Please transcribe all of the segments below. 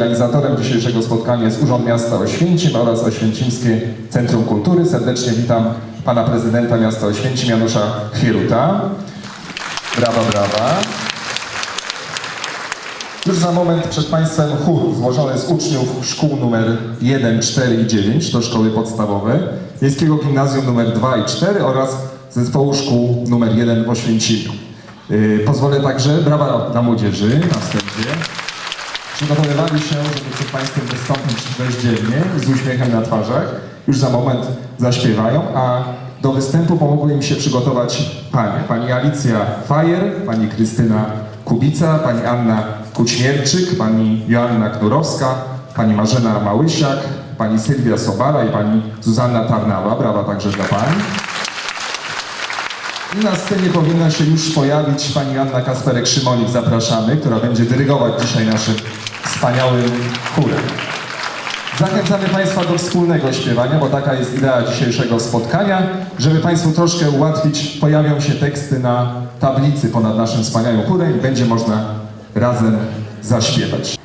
Organizatorem dzisiejszego spotkania jest Urząd Miasta Oświęcim oraz Oświęcimskie Centrum Kultury. Serdecznie witam pana prezydenta miasta Oświęcim Janusza Chwieruta. Brawa, brawa. Już za moment przed Państwem chór złożony z uczniów szkół numer 1, 4 i 9, to szkoły podstawowe, Miejskiego Gimnazjum numer 2 i 4 oraz zespołu szkół numer 1 w Oświęcimiu. Yy, pozwolę także, brawa dla młodzieży na wstępie. Przygotowywali się, żeby przed Państwem wystąpić bezdzielnie, z uśmiechem na twarzach. Już za moment zaśpiewają, a do występu pomogły im się przygotować panie. Pani Alicja Fajer, pani Krystyna Kubica, pani Anna Kućmierczyk, pani Joanna Knurowska, pani Marzena Małysiak, pani Sylwia Sobala i pani Zuzanna Tarnała. Brawa także dla pań. I na scenie powinna się już pojawić pani Anna Kasperek-Szymonik, zapraszamy, która będzie dyrygować dzisiaj naszym wspaniałym chórem. Zachęcamy Państwa do wspólnego śpiewania, bo taka jest idea dzisiejszego spotkania. Żeby Państwu troszkę ułatwić, pojawią się teksty na tablicy ponad naszym wspaniałym chórem i będzie można razem zaśpiewać.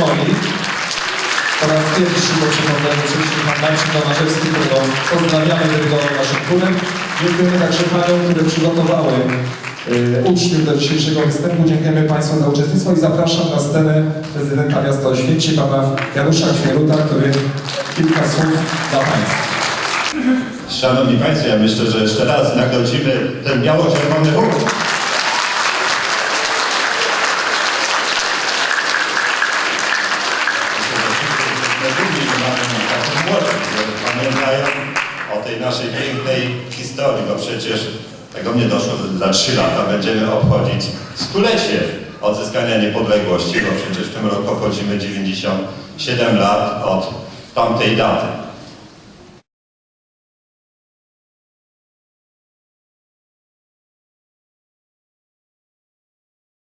Akademii. Po raz pierwszy przypomnienia oczywiście pan Marcin Tomaszewski, którego pozdrawiamy tylko naszym chórem. Dziękujemy także paniom, które przygotowały y, uczniów do dzisiejszego występu. Dziękujemy Państwu za uczestnictwo i zapraszam na scenę prezydenta miasta Oświęcim, pana Janusza Chmieluta, który kilka słów dla Państwa. Szanowni Państwo, ja myślę, że jeszcze raz nagrodzimy ten biało-czerwony ruch. Tej naszej pięknej historii, bo przecież tego mnie doszło, za trzy lata będziemy obchodzić stulecie odzyskania niepodległości, bo przecież w tym roku obchodzimy 97 lat od tamtej daty.